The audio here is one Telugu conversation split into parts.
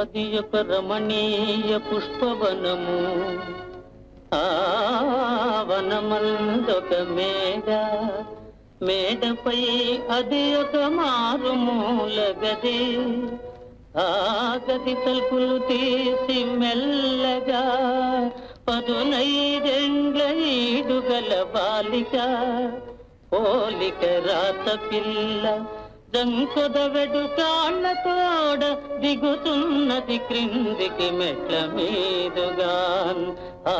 అది ఒక రమణీయ పుష్పవనము. ఆ వనమందొక మేడ. మేడపై అది ఒక మారుమూల గది. ఆ గది తలుపులు తీసి మెల్లగా పదునైదెండ్ల ఈడుగల బాలిక. పోలిక రాత పిల్ల దంకొదవెడు కాళ్ళతోడ దిగుతున్నది క్రిందికి మెట్ల మీదుగాన్ ఆ.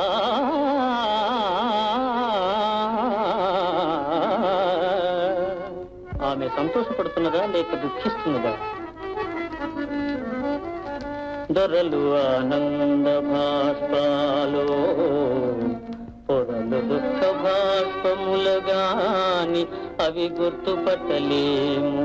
ఆమె సంతోషపడుతున్నదా లేక దుఃఖిస్తున్నదా? దొరలు ఆనంద భాష్పాలో పొరలు దుఃఖ భాష్పములగాని అవి గుర్తుపట్టలేము.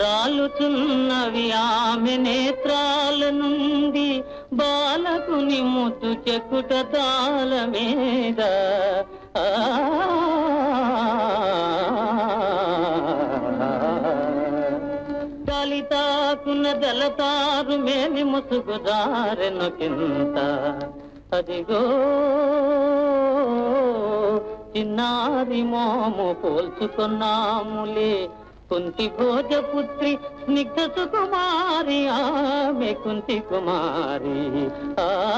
రాలుచున్నవి ఆమె నేత్రాల నుండి బాలకుని ముద్దు చెకుట తాళ మీద. గాలి దళతారు మేలి ముసుగుదారెను కింత అదిగో చిన్నారి మోము పోల్చుకున్నాములే. కుంతి భోజపుత్రి స్నిగ్ధ సుకుమారి ఆమె కుంతి కుమారి. ఆ.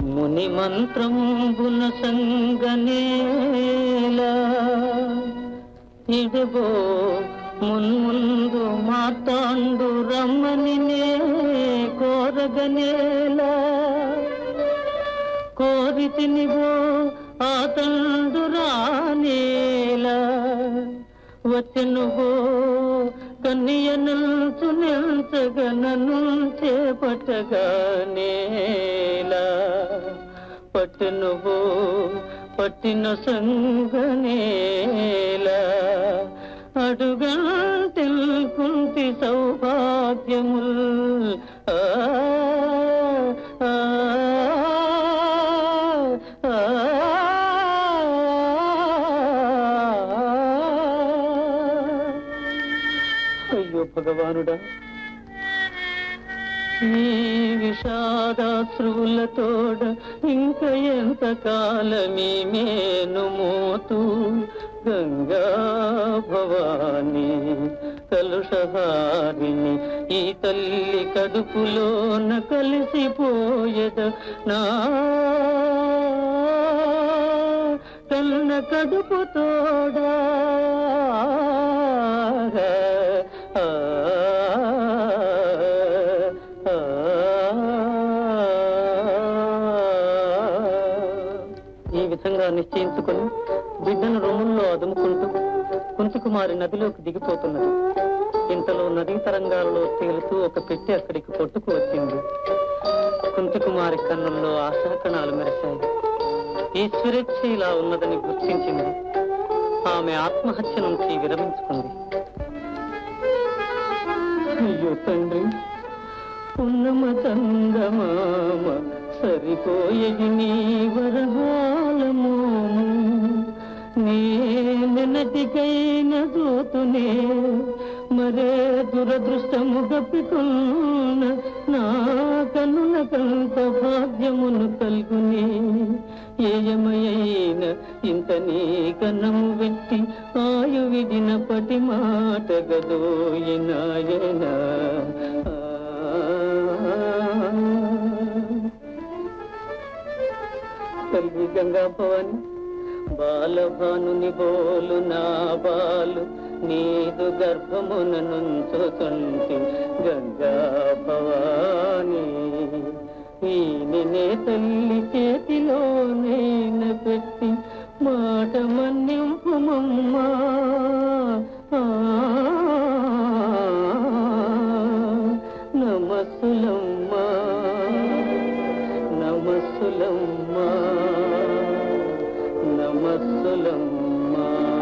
ముని మంత్రంబున సంగనేలా ఇడుగో మున్ముందు మాతాండు రమ్మని నే కోరి తినివో ఆ తండు రానేలా వచ్చనుగో కన్య నిల్చు నిల్చగా నన్ను చేపట్టగా నేలా. పట్టిన సంగనేలా అడుగా అయ్యో భగవానుడా. ఈ విషాదాశ్రువులతోడ ఇంక ఎంత కాలమీ మేను మోతూ. గంగా భవాని కలుషహారిని ఈ తల్లి కడుపులోన కలిసిపోయద నా. కన్న కడుపుతోడా విధంగా నిశ్చయించుకుని బిడ్డను రొమ్ముల్లో అదుముకుంటూ కుంతుకుమారి నదిలోకి దిగిపోతున్నది. ఇంతలో నదీ తరంగాలలో తేలుతూ ఒక పెట్టి అక్కడికి కొట్టుకు వచ్చింది. కుంతుకుమారి కన్నుల్లో ఆశాకణాలు మెరిశాయి. ఈశ్వరేచ్ఛ ఇలా ఉన్నదని గుర్తించింది. ఆమె ఆత్మహత్య నుంచి విరమించుకుంది. అయ్యో తండ్రి! ఉన్నమ తందమామ సరిపోయేది నీ వరహాలము నేనటికైన దూతునే మరే దురదృష్టము గప్పికున్న నా కన్నుల కంత భాగ్యమును కల్గుని. ఏయమయైన ఇంత నీ కన్నము వెట్టి ఆయు విడిన పటి మాట గదోయినాయనా తల్లి గంగా భవాని బాలభానుని బోలు నా బాలు నీదు గర్భమున నుంచుతుంటి గంగా భవాని ఈయననే తల్లి చేతిలో నేను పెట్టి మాట మన్నింపుమమ్మా. నమస్సులమ్మా. నమస్సులమ్మా.